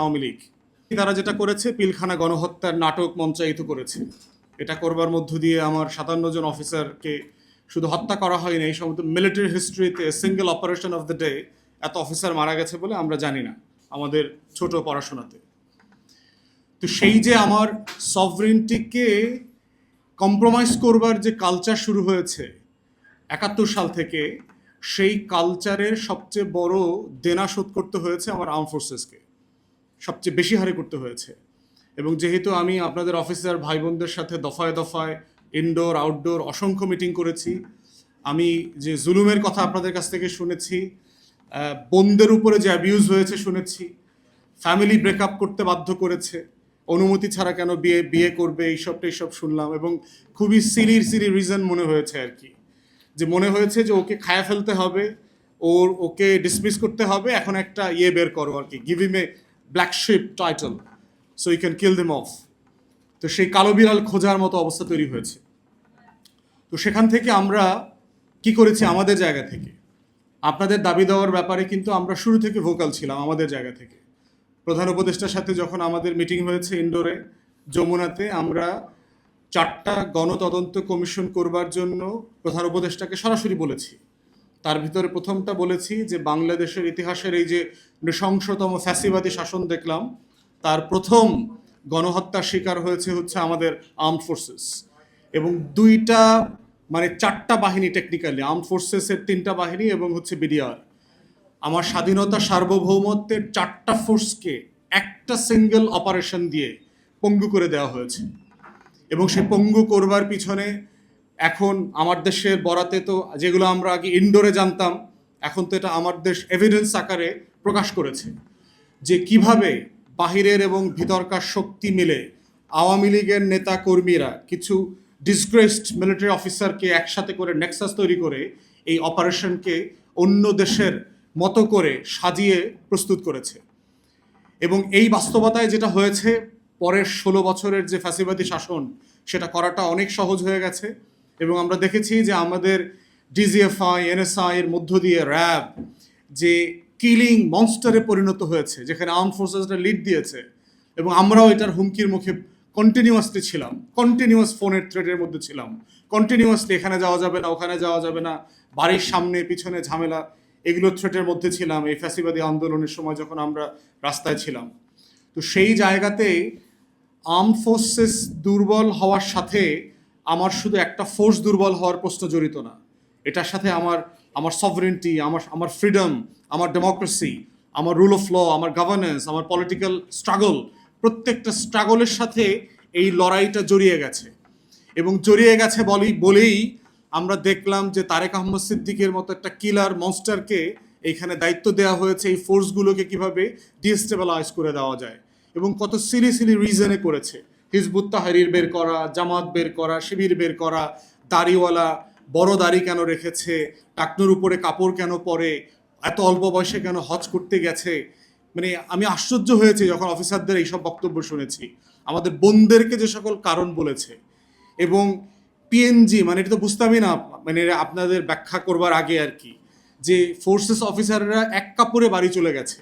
আওয়ামী লীগ। তারা যেটা করেছে, পিলখানা গণহত্যার নাটক মঞ্চায়িত করেছে। এটা করবার মধ্য দিয়ে আমার সাতান্ন জন অফিসারকে শুধু হত্যা করা হয়নি, এই সমস্ত military হিস্ট্রিতে single operation of the day এত অফিসার মারা গেছে বলে আমরা জানি না, আমাদের ছোট পড়াশোনাতে। তো সেই যে আমার সভরেন্টিকে কম্প্রোমাইজ করবার যে কালচার শুরু হয়েছে, একাত্তর সাল থেকে সেই কালচারের সবচেয়ে বড় দেনা শোধ করতে হয়েছে আমার আর্ম ফোর্সেসকে সবচেয়ে বেশি হারে করতে হয়েছে। এবং যেহেতু আমি আপনাদের অফিসার ভাই বোনদের সাথে দফায় দফায় ইনডোর আউটডোর অসংখ্য মিটিং করেছি, আমি যে জুলুমের কথা আপনাদের কাছ থেকে শুনেছি বোনদের উপরে যে অ্যাবিউজ হয়েছে শুনেছি ফ্যামিলি ব্রেকআপ করতে বাধ্য করেছে, অনুমতি ছাড়া কেন বিয়ে বিয়ে করবে, এইসবটা এইসব শুনলাম এবং খুবই সিরির সিরি রিজন মনে হয়েছে আর কি। যে মনে হয়েছে যে ওকে খায়া ফেলতে হবে, ওর, ওকে ডিসমিস করতে হবে, এখন একটা ইয়ে বের করো আর কি give him a black sheep title so you can kill them off তো সেই কালো বিড়াল খোঁজার মতো অবস্থা তৈরি হয়েছে। তো সেখান থেকে আমরা কি করেছি আমাদের জায়গা থেকে? আপনাদের দাবি দেওয়ার ব্যাপারে কিন্তু আমরা শুরু থেকে ভোকাল ছিলাম আমাদের জায়গা থেকে। প্রধান উপদেষ্টার সাথে যখন আমাদের মিটিং হয়েছে ইন্ডোরে যমুনাতে আমরা চারটা গণতদন্ত কমিশন করবার জন্য প্রধান উপদেষ্টাকে সরাসরি বলেছি। তার ভিতরে প্রথমটা বলেছি যে বাংলাদেশের ইতিহাসের এই যে নৃশংসতম ফ্যাসিবাদী শাসন দেখলাম, তার প্রথম গণহত্যার শিকার হয়েছে হচ্ছে আমাদের আর্ম ফোর্সেস। এবং দুইটা মানে চারটা বাহিনী টেকনিক্যালি আর্মড ফোর্সেসের তিনটা বাহিনী এবং হচ্ছে বিডিআর আমার স্বাধীনতা সার্বভৌমত্বের চারটা ফোর্সকে একটা সিঙ্গেল অপারেশন দিয়ে পঙ্গু করে দেওয়া হয়েছে। এবং সে পঙ্গু করবার পিছনে এখন আমার দেশের বরাতে তো যেগুলো আমরা আগে ইনডোরে জানতাম, এখন তো এটা আমার দেশ এভিডেন্স আকারে প্রকাশ করেছে যে কীভাবে বাহিরের এবং ভিতরকার শক্তি মিলে আওয়ামী লীগের নেতা কর্মীরা কিছু ডিসগ্রেসড মিলিটারি অফিসারকে একসাথে করে নেক্সাস তৈরি করে এই অপারেশনকে অন্য দেশের মতো করে সাজিয়ে প্রস্তুত করেছে। এবং এই বাস্তবতায় যেটা হয়েছে, পরের ষোলো বছরের যে ফ্যাসিবাদী শাসন, সেটা করাটা অনেক সহজ হয়ে গেছে। এবং আমরা দেখেছি যে আমাদের ডিজিএফআই এনএসআই এর মধ্য দিয়ে র্যাব যে কিলিং মনস্টারে পরিণত হয়েছে, যেখানে আর্ম ফোর্সেসরা লিড দিয়েছে এবং আমরাও এটার হুমকির মুখে কন্টিনিউয়াসলি ছিলাম কন্টিনিউয়াস ফোনের থ্রেডের মধ্যে ছিলাম কন্টিনিউয়াসলি এখানে যাওয়া যাবে না, ওখানে যাওয়া যাবে না, বাড়ির সামনে, পিছনে ঝামেলা, এগুলো থ্রেটের মধ্যে ছিলাম, এই ফ্যাসিবাদী আন্দোলনের সময় যখন আমরা রাস্তায় ছিলাম। তো সেই জায়গাতে আর্ম ফোর্সেস দুর্বল হওয়ার সাথে আমার শুধু একটা ফোর্স দুর্বল হওয়ার প্রশ্ন জড়িত না। এটার সাথে আমার আমার সভরেন্টি আমার আমার ফ্রিডম আমার ডেমোক্রেসি আমার রুল অফ ল আমার গভর্নেন্স আমার পলিটিক্যাল স্ট্রাগল প্রত্যেকটা স্ট্রাগলের সাথে এই লড়াইটা জড়িয়ে গেছে। এবং জড়িয়ে গেছে বলেই বলেই আমরা দেখলাম যে তারেক আহমদ সিদ্দিকের মতো একটা কিলার মনস্টারকে এইখানে দায়িত্ব দেওয়া হয়েছে এই ফোর্সগুলোকে কীভাবে ডিস্টেবলাইজ করে দেওয়া যায় এবং কত সিলি সিলি রিজনে করেছে। হিজবুত তাহারির বের করা, জামাত বের করা, শিবির বের করা, দাড়িওয়ালা, বড় দাড়ি কেন রেখেছে, টাকনুর উপরে কাপড় কেন পরে, এত অল্প বয়সে কেন হজ করতে গেছে? মানে আমি আশ্চর্য হয়েছি যখন অফিসারদের এইসব বক্তব্য শুনেছি। আমাদের বোনদেরকে যে সকল কারণ বলেছে এবং পিএনজি মানে এটা তো বুঝতামই না মানে আপনাদের ব্যাখ্যা করবার আগে আর কি, যে ফোর্সেস অফিসাররা এক কাপড়ে বাড়ি চলে গেছে।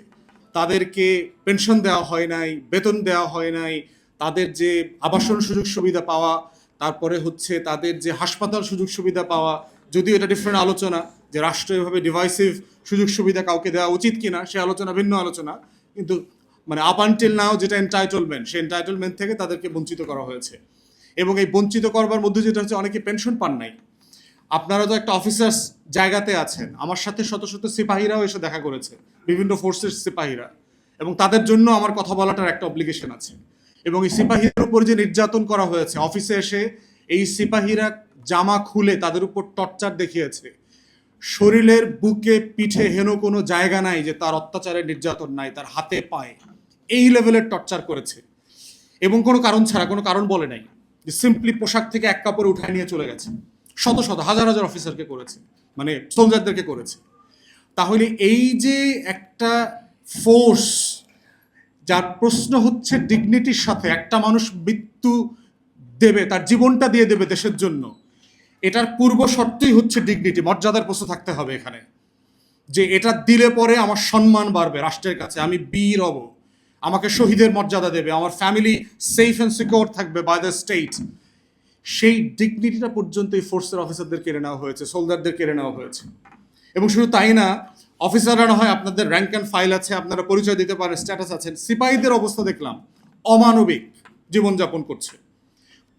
তাদেরকে পেনশন দেওয়া হয় নাই, বেতন দেওয়া হয় নাই তাদের যে আবাসন সুযোগ সুবিধা পাওয়া, তারপরে হচ্ছে তাদের যে হাসপাতাল সুযোগ সুবিধা পাওয়া, যদিও এটা ডিফারেন্ট আলোচনা, যে রাষ্ট্র এভাবে ডিভাইসিভ সুযোগ সুবিধা কাউকে দেওয়া উচিত কিনা, সে আলোচনা ভিন্ন আলোচনা, কিন্তু মানে আপ আনটিল নাও যেটা এন্টাইটলমেন্ট সেই এন্টাইটলমেন্ট থেকে তাদেরকে বঞ্চিত করা হয়েছে। এবং এই বঞ্চিত করবার মধ্যে যেটা হচ্ছে অনেকে পেনশন পান নাই। আপনারা তো একটা অফিসার্স জায়গাতে আছেন, আমার সাথে শত শত সিপাহীরাও এসে দেখা করেছে, বিভিন্ন ফোর্সের সিপাহীরা। এবং তাদের জন্য আমার কথা বলাটার একটা অব্লিগেশন আছে। এবং এই সিপাহীদের উপর যে নির্যাতন করা হয়েছে, অফিসে এসে এই সিপাহীরা জামা খুলে তাদের উপর টর্চার দেখিয়েছে। শরীরের বুকে পিঠে হেন কোনো জায়গা নাই যে তার অত্যাচারের নির্যাতন নাই, তার হাতে পায়ে। এই লেভেলের টর্চার করেছে। এবং কোনো কারণ ছাড়া, কোনো কারণ বলে নাই যে সিম্পলি পোশাক থেকে এক কাপড়ে উঠায় নিয়ে চলে গেছে। শত শত, হাজার হাজার অফিসারকে করেছে মানে সোলজারদেরকে করেছে। তাহলে এই যে একটা ফোর্স যার প্রশ্ন হচ্ছে ডিগনিটির সাথে একটা মানুষ মৃত্যু দেবে, তার জীবনটা দিয়ে দেবে দেশের জন্য। এটার পূর্ব শর্তই হচ্ছে ডিগনিটি মর্যাদার প্রশ্ন থাকতে হবে এখানে। যে এটা দিলে পরে আমার সম্মান বাড়বে রাষ্ট্রের কাছে, আমি বীর হব। আমাকে শহীদের মর্যাদা দেবে, আমার ফ্যামিলি সেফ অ্যান্ড সিকিউর থাকবে বাই দ্য স্টেট সেই ডিগনিটিটা পর্যন্ত এই ফোর্সের অফিসারদের কেড়ে নেওয়া হয়েছে সোলজারদের কেড়ে নেওয়া হয়েছে। এবং শুধু তাই না অফিসাররা না হয় আপনাদের র্যাঙ্ক অ্যান্ড ফাইল আছে, আপনারা পরিচয় দিতে পারেন স্ট্যাটাস আছেন সিপাহীদের অবস্থা দেখলাম, অমানবিক জীবনযাপন করছে।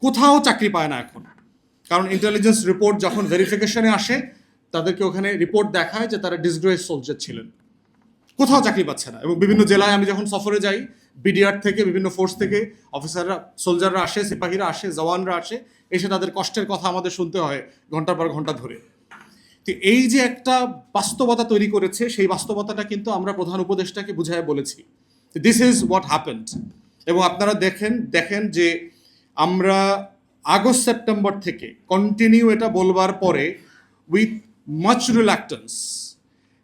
কোথাও চাকরি পায় না এখন। কারণ ইন্টেলিজেন্স রিপোর্ট যখন ভেরিফিকেশনে আসে, তাদেরকে ওখানে রিপোর্ট দেখায় যে তারা ডিসগ্রেস সোলজার ছিলেন। কোথাও চাকরি পাচ্ছে না। এবং বিভিন্ন জেলায় আমি যখন সফরে যাই বিডিআর থেকে, বিভিন্ন ফোর্স থেকে, অফিসাররা সোলজাররা আসে, সিপাহীরা আসে, জওয়ানরা আসে, এসে তাদের কষ্টের কথা আমাদের শুনতে হয় ঘণ্টার পর ঘণ্টা ধরে। তো এই যে একটা বাস্তবতা তৈরি করেছে, সেই বাস্তবতাটা কিন্তু আমরা প্রধান উপদেষ্টাকে বুঝায় বলেছি। দিস ইজ হোয়াট হ্যাপেন্ড এবং আপনারা দেখেন দেখেন যে আমরা আগস্ট, সেপ্টেম্বর থেকে কন্টিনিউ এটা বলবার পরে উইথ মাচ রিল্যাক্টেন্স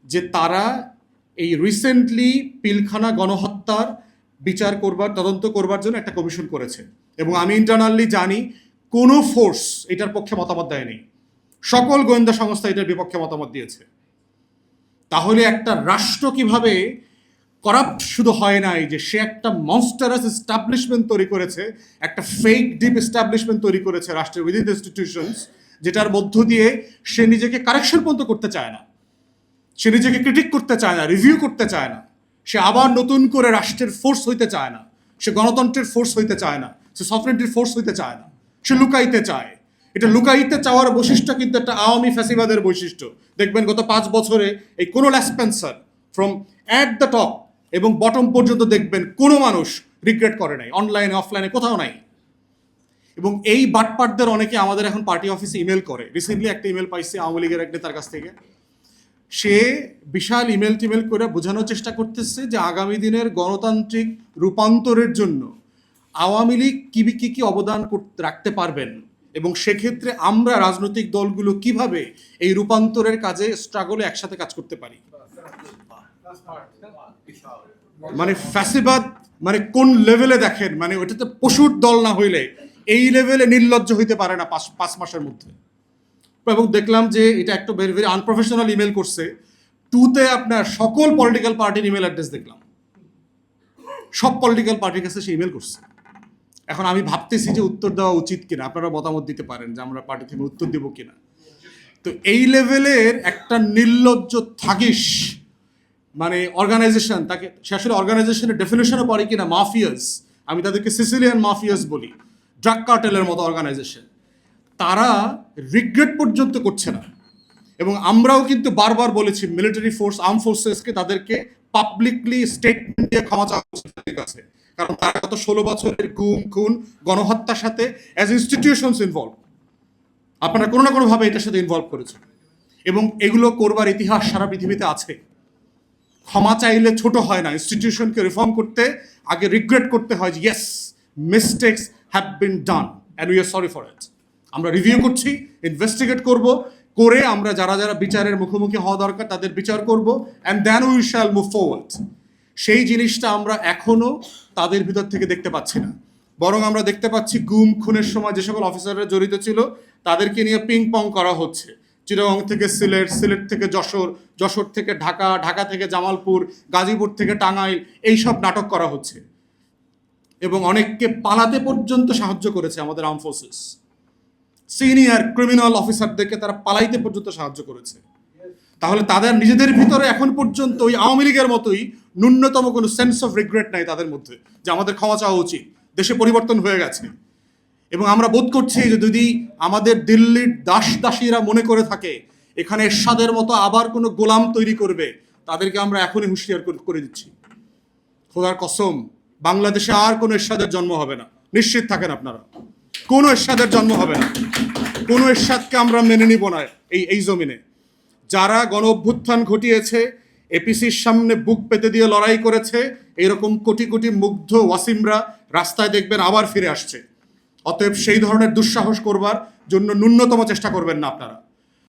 যে তারা এই রিসেন্টলি পিলখানা গণহত্যার বিচার করবার, তদন্ত করবার জন্য একটা কমিশন করেছে। এবং আমি ইন্টারনালি জানি কোনো ফোর্স এটার পক্ষে মতামত দেয়নি। সকল গোয়েন্দা সংস্থা এটার বিপক্ষে মতামত দিয়েছে। তাহলে একটা রাষ্ট্র কীভাবে করাপ্ট শুধু হয় নাই যে সে একটা মনস্টারাস এস্টাবলিশমেন্ট তৈরি করেছে, একটা ফেক ডিপ এস্টাবলিশমেন্ট তৈরি করেছে রাষ্ট্রের উইদিন ইনস্টিটিউশনস যেটার মধ্য দিয়ে সে নিজেকে কারেকশন পর্যন্ত করতে চায় না। সে নিজেকে ক্রিটিক করতে চায় না রিভিউ করতে চায় না। সে আবার নতুন করে রাষ্ট্রের ফোর্স হইতে চায় না। সে গণতন্ত্রের ফোর্স হইতে চায় না। সে সফরেন্টির ফোর্স হইতে চায় না। সে লুকাইতে চায়। এটা লুকাইতে চাওয়ার বৈশিষ্ট্য কিন্তু একটা আওয়ামী ফ্যাসিবাদের বৈশিষ্ট্য। দেখবেন গত পাঁচ বছরে এই কোনো ল্যাসপেন্সার ফ্রম অ্যাট দ্য টপ এবং বটম পর্যন্ত দেখবেন কোনো মানুষ রিগ্রেট করে নাই অনলাইনে অফলাইনে কোথাও নাই। এবং এই বাটপাটদের অনেকে আমাদের এখন পার্টি অফিসে ইমেল করে। রিসেন্টলি একটা ইমেল পাইছে আওয়ামী লীগের এক নেতার কাছ থেকে। সে বিশাল ইমেল টিমেল করে বোঝানোর চেষ্টা করতেছে যে আগামী দিনের গণতান্ত্রিক রূপান্তরের জন্য আওয়ামী লীগ কি কি কি অবদান রাখতে পারবেন? এবং সেক্ষেত্রে আমরা রাজনৈতিক দলগুলো কীভাবে এই রূপান্তরের কাজে স্ট্রাগলে একসাথে কাজ করতে পারি? মানে ফ্যাসিবাদ মানে কোন লেভেলে দেখেন মানে ওইটাতে পশুর দল না হইলে এই লেভেলে নির্লজ্জ হইতে পারে না পাঁচ পাঁচ মাসের মধ্যে। এবং দেখলাম যে এটা একটা ভেরি ভেরি আনপ্রফেশনাল ইমেল করছে। টুতে আপনার সকল পলিটিক্যাল পার্টির ইমেল অ্যাড্রেস দেখলাম। সব পলিটিক্যাল পার্টির কাছে সে ইমেল করছে। এখন আমি ভাবতেছি যে উত্তর দেওয়া উচিত কিনা, আপনারা মতামত দিতে পারেন যে আমরা পার্টি থেকে উত্তর দেবো কিনা। তো এই লেভেলের একটা নির্লজ্জ থাকিস মানে অর্গানাইজেশন তাকে সে আসলে অর্গানাইজেশনের ডেফিনেশনও পড়ে কিনা মাফিয়াস আমি তাদেরকে সিসিলিয়ান মাফিয়াস বলি ড্রাগ কার্টেলের মতো অর্গানাইজেশন তারা রিগ্রেট পর্যন্ত করছে না। এবং আমরাও কিন্তু বারবার বলেছি মিলিটারি ফোর্স আর্ম ফোর্সেসকে তাদেরকে পাবলিকলি স্টেটমেন্ট দিয়ে ক্ষমা চাওয়া উচিত কাছে। কারণ তারা গত ষোলো বছরের গুম, খুন, গণহত্যার সাথে অ্যাজ ইনস্টিটিউশনস ইনভলভ আপনারা কোনো না কোনোভাবে এটার সাথে ইনভলভ করেছেন। এবং এগুলো করবার ইতিহাস সারা পৃথিবীতে আছে। ক্ষমা চাইলে ছোট হয় না। ইনস্টিটিউশনকে রিফর্ম করতে, আগে রিগ্রেট করতে হয় যে yes mistakes have been done and we are sorry for it আমরা রিভিউ করছি ইনভেস্টিগেট করব, করে আমরা যারা যারা বিচারের মুখোমুখি হওয়া দরকার তাদের বিচার করব and then we shall move forward সেই জিনিসটা আমরা এখনও তাদের ভিতর থেকে দেখতে পাচ্ছি না। বরং আমরা দেখতে পাচ্ছি গুম, খুনের সময় যে সকল অফিসাররা জড়িত ছিল, তাদেরকে নিয়ে পিং পং করা হচ্ছে। চিটাগং থেকে সিলেট সিলেট থেকে যশোর যশোর থেকে ঢাকা ঢাকা থেকে জামালপুর, গাজীপুর থেকে টাঙ্গাইল, এইসব নাটক করা হচ্ছে। এবং অনেককে পালাতে পর্যন্ত সাহায্য করেছে আমাদের আর্ম ফোর্সেস সিনিয়র ক্রিমিনাল অফিসারদেরকে তারা পালাইতে পর্যন্ত সাহায্য করেছে। তাহলে তাদের নিজেদের ভিতরে এখন পর্যন্ত ওই আওয়ামী লীগের মতোই ন্যূনতম কোনো সেন্স অফ রিগ্রেট নাই তাদের মধ্যে, যে আমাদের ক্ষমা চাওয়া উচিত, দেশে পরিবর্তন হয়ে গেছে। এবং আমরা বোধ করছি যে যদি আমাদের দিল্লির দাস দাসীরা মনে করে থাকে, এখানে এরশাদের মতো আবার কোনো গোলাম তৈরি করবে, তাদেরকে আমরা এখনই হুঁশিয়ার করে- দিচ্ছি। খোদার কসম, বাংলাদেশে আর কোনো এরশাদের জন্ম হবে না। নিশ্চিত থাকেন আপনারা। কোনো এরশাদের জন্ম হবে না। কোনো এরশাদকে আমরা মেনে নিব না এই এই জমিনে। যারা গণ অভ্যুত্থান ঘটিয়েছে এপিসির সামনে বুক পেতে দিয়ে লড়াই করেছে। এরকম কোটি কোটি মুগ্ধ ওয়াসিমরা রাস্তায় দেখবেন আবার ফিরে আসছে। অতএব সেই ধরনের দুঃসাহস করবার জন্য ন্যূনতম চেষ্টা করবেন না আপনারা।